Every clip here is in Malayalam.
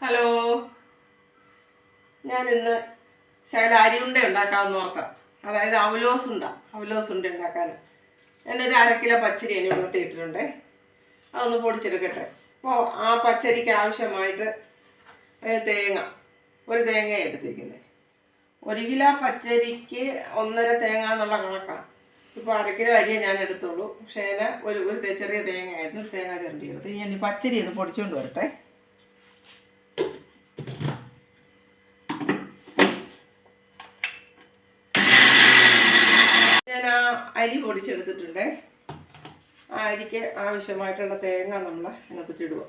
ഹലോ. ഞാൻ ഇന്ന് ശകല അരിയുണ്ട ഉണ്ടാക്കാമെന്ന് ഓർക്കാം അതായത് അവലോസ് ഉണ്ട അവലോസ് ഉണ്ട ഉണ്ടാക്കാൻ എന്നൊരു അരക്കിലോ കിലോ പച്ചരി അതിന് വെള്ളത്തിൽ അതൊന്ന് പൊടിച്ചെടുക്കട്ടെ. അപ്പോൾ ആ പച്ചരിക്ക് ആവശ്യമായിട്ട് തേങ്ങ. ഒരു തേങ്ങ എടുത്തിരിക്കുന്നത്. ഒരു കിലോ പച്ചരിക്ക് ഒന്നര തേങ്ങ എന്നുള്ള കണക്കാണ് ഇപ്പോൾ അര കിലോ അരിയെ ഞാൻ എടുത്തുള്ളൂ. പക്ഷേ ഒരു ഒരു ചെറിയ തേങ്ങ ആയിരുന്നു തേങ്ങ ചിരണ്ടി എടുത്ത് പച്ചരി ഒന്ന് പൊടിച്ചുകൊണ്ട് വരട്ടെ ഞാൻ ആ അരി പൊടിച്ചെടുത്തിട്ടുണ്ട്. ആ അരിക്ക് ആവശ്യമായിട്ടുള്ള തേങ്ങ നമ്മൾ അതിനകത്തിട്ട് ഇടുക.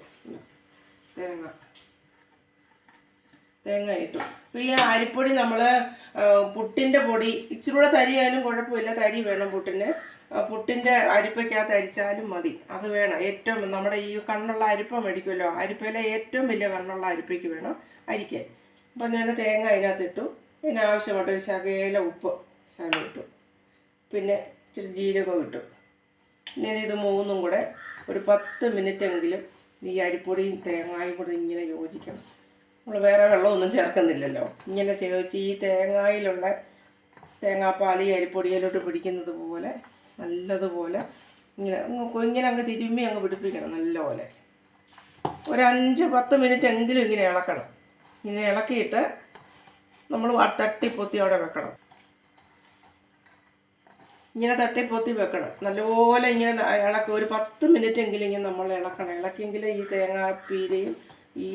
തേങ്ങ. തേങ്ങ ഇട്ടു. അപ്പോൾ ഈ അരിപ്പൊടി നമ്മൾ പുട്ടിന്റെ പൊടി ഇച്ചിരി കൂടെ തരിയായാലും കുഴപ്പമില്ല. തരി വേണം പുട്ടിന്. പുട്ടിന്റെ അരിപ്പയ്ക്കകത്ത് അരിച്ചാലും മതി. അത് വേണം. ഏറ്റവും നമ്മുടെ ഈ കണ്ണുള്ള അരിപ്പ മേടിക്കുമല്ലോ. അരിപ്പയിലെ ഏറ്റവും വലിയ കണ്ണുള്ള അരിപ്പയ്ക്ക് വേണം അരിക്കാൻ. അപ്പം ഞാൻ തേങ്ങ അതിനകത്ത് ഇട്ടു പിന്നെ ആവശ്യമായിട്ടൊരു ഉപ്പ് ശകലം ഇട്ടു. പിന്നെ ഇച്ചിരി ജീരകം ഇട്ടു. പിന്നെ ഇത് മൂന്നും കൂടെ ഒരു പത്ത് മിനിറ്റ് എങ്കിലും ഈ അരിപ്പൊടിയും തേങ്ങായും കൂടെ ഇങ്ങനെ യോജിക്കണം. നമ്മൾ വേറെ വെള്ളമൊന്നും ചേർക്കുന്നില്ലല്ലോ. ഇങ്ങനെ ചേർച്ച് ഈ തേങ്ങായിലുള്ള തേങ്ങാപ്പാൽ ഈ അരിപ്പൊടിയിലോട്ട് പിടിക്കുന്നത് പോലെ നല്ലതുപോലെ ഇങ്ങനെ ഇങ്ങനെ അങ്ങ് തിരുമ്മി അങ്ങ് പിടിപ്പിക്കണം നല്ലപോലെ. ഒരു അഞ്ച് പത്ത് മിനിറ്റ് എങ്കിലും ഇങ്ങനെ ഇളക്കണം. ഇങ്ങനെ ഇളക്കിയിട്ട് നമ്മൾ തട്ടിപ്പൊത്തി അവിടെ വെക്കണം. ഇങ്ങനെ തട്ടി പൊത്തി വെക്കണം. നല്ലപോലെ ഇങ്ങനെ ഇളക്കുക ഇളക്കി. ഒരു പത്ത് മിനിറ്റ് എങ്കിലും ഇങ്ങനെ നമ്മൾ ഇളക്കണം. ഇളക്കിയെങ്കിലേ ഈ തേങ്ങാപ്പീരയും ഈ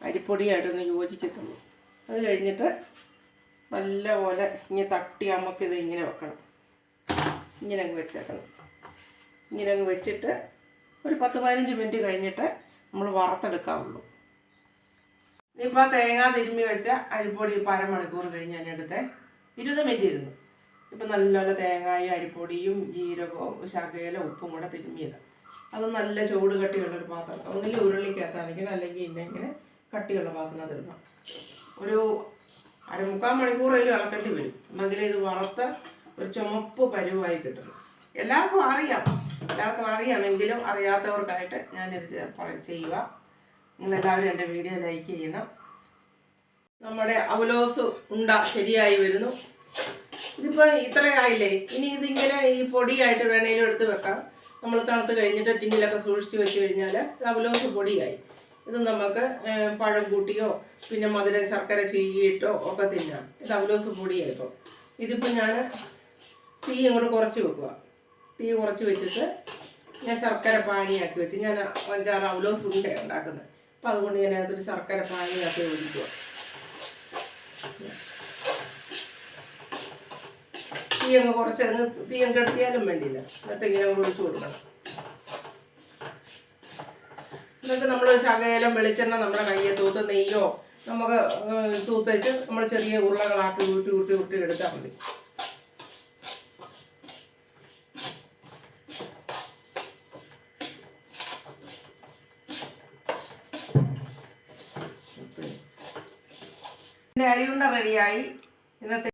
അരിപ്പൊടിയായിട്ടൊന്ന് യോജിക്കത്തുള്ളൂ. അത് കഴിഞ്ഞിട്ട് നല്ലപോലെ ഇങ്ങനെ തട്ടി നമുക്കിത് ഇങ്ങനെ വെക്കണം. ഇങ്ങനെ അങ്ങ് വെച്ചേക്കണം. ഇങ്ങനെ അങ്ങ് വെച്ചിട്ട് ഒരു പത്ത് പതിനഞ്ച് മിനിറ്റ് കഴിഞ്ഞിട്ട് നമ്മൾ വറുത്തെടുക്കാവുള്ളൂ. ഇനിയിപ്പോൾ തേങ്ങ തിരുമ്മി വെച്ച അരിപ്പൊടി പരമണിക്കൂർ കഴിഞ്ഞ് ഞാൻ ഇരുപത് മിനിറ്റ് ഇരുന്നു. ഇപ്പം നല്ലപോലെ തേങ്ങായും അരിപ്പൊടിയും ജീരകവും ശകല ഉപ്പും കൂടെ തിരുമ്മിയത്. അത് നല്ല ചൂട് കട്ടിയുള്ളൊരു പാത്രത്തിൽ ഒന്നിൽ ഉരുളിക്കകത്താണെങ്കിൽ അല്ലെങ്കിൽ ഇങ്ങനെ കട്ടിയുള്ള പാത്രം ഇടണം ഒരു അരമുക്കാൽ മണിക്കൂറേലും ഇളക്കേണ്ടി വരും. എന്നെങ്കിലേ ഇത് വറുത്ത് ഒരു ചുമപ്പ് പരുവായി കിട്ടും. എല്ലാവർക്കും അറിയാം. എല്ലാവർക്കും അറിയാമെങ്കിലും അറിയാത്തവർക്കായിട്ട് ഞാനിത് ചെയ്യുക നിങ്ങളെല്ലാവരും എന്റെ വീഡിയോ ലൈക്ക് ചെയ്യണം. നമ്മുടെ അവലോസ് ഉണ്ട ശരിയായി വരുന്നു. ഇതിപ്പോൾ ഇത്രയായില്ലേ ഇനി ഇതിങ്ങനെ ഈ പൊടിയായിട്ട് വേണേലും എടുത്ത് വെക്കാം. നമ്മൾ തണുത്ത് കഴിഞ്ഞിട്ട് ടിന്നിലൊക്കെ സൂക്ഷിച്ച് വെച്ച് കഴിഞ്ഞാൽ അവലോസ് പൊടിയായി. ഇത് നമുക്ക് പഴം കൂട്ടിയോ പിന്നെ മധുര ശർക്കര ചീകിയിട്ടോ ഒക്കെ തിന്നാം. ഇത് അവലോസ് പൊടിയായി ഇപ്പോൾ ഇതിപ്പോൾ ഞാൻ തീ ഇങ്ങോട്ട് കുറച്ച് വെക്കുക തീ കുറച്ച് വെച്ചിട്ട് ഞാൻ ശർക്കര പാനിയാക്കി വെച്ച് ഞാൻ അഞ്ചാറ് അവലോസ് ഉണ്ട ഉണ്ടാക്കുന്നത്. അപ്പം അതുകൊണ്ട് ഞാൻ അതിനകത്തൊരു ശർക്കര പാനിയാക്കി ഒഴിക്കുക തീ അങ്ങ് കുറച്ച് അങ്ങ് തീ അങ്ങ് കെടുത്തിയാലും വേണ്ടിയില്ല. എന്നിട്ട് ഇങ്ങനെ അങ്ങ് ഒഴിച്ചു കൊടുക്കണം. എന്നിട്ട് നമ്മൾ ശകലം വെളിച്ചെണ്ണ നമ്മുടെ കയ്യെ തൂത്ത് നെയ്യോ നമുക്ക് തൂത്തച്ച് നമ്മൾ ചെറിയ ഉരുളകളാക്കി ഊട്ടി ഊട്ടി ഊട്ടി എടുത്താൽ മതി. എന്റെ അരിയുണ്ട റെഡിയായി ഇന്നത്തെ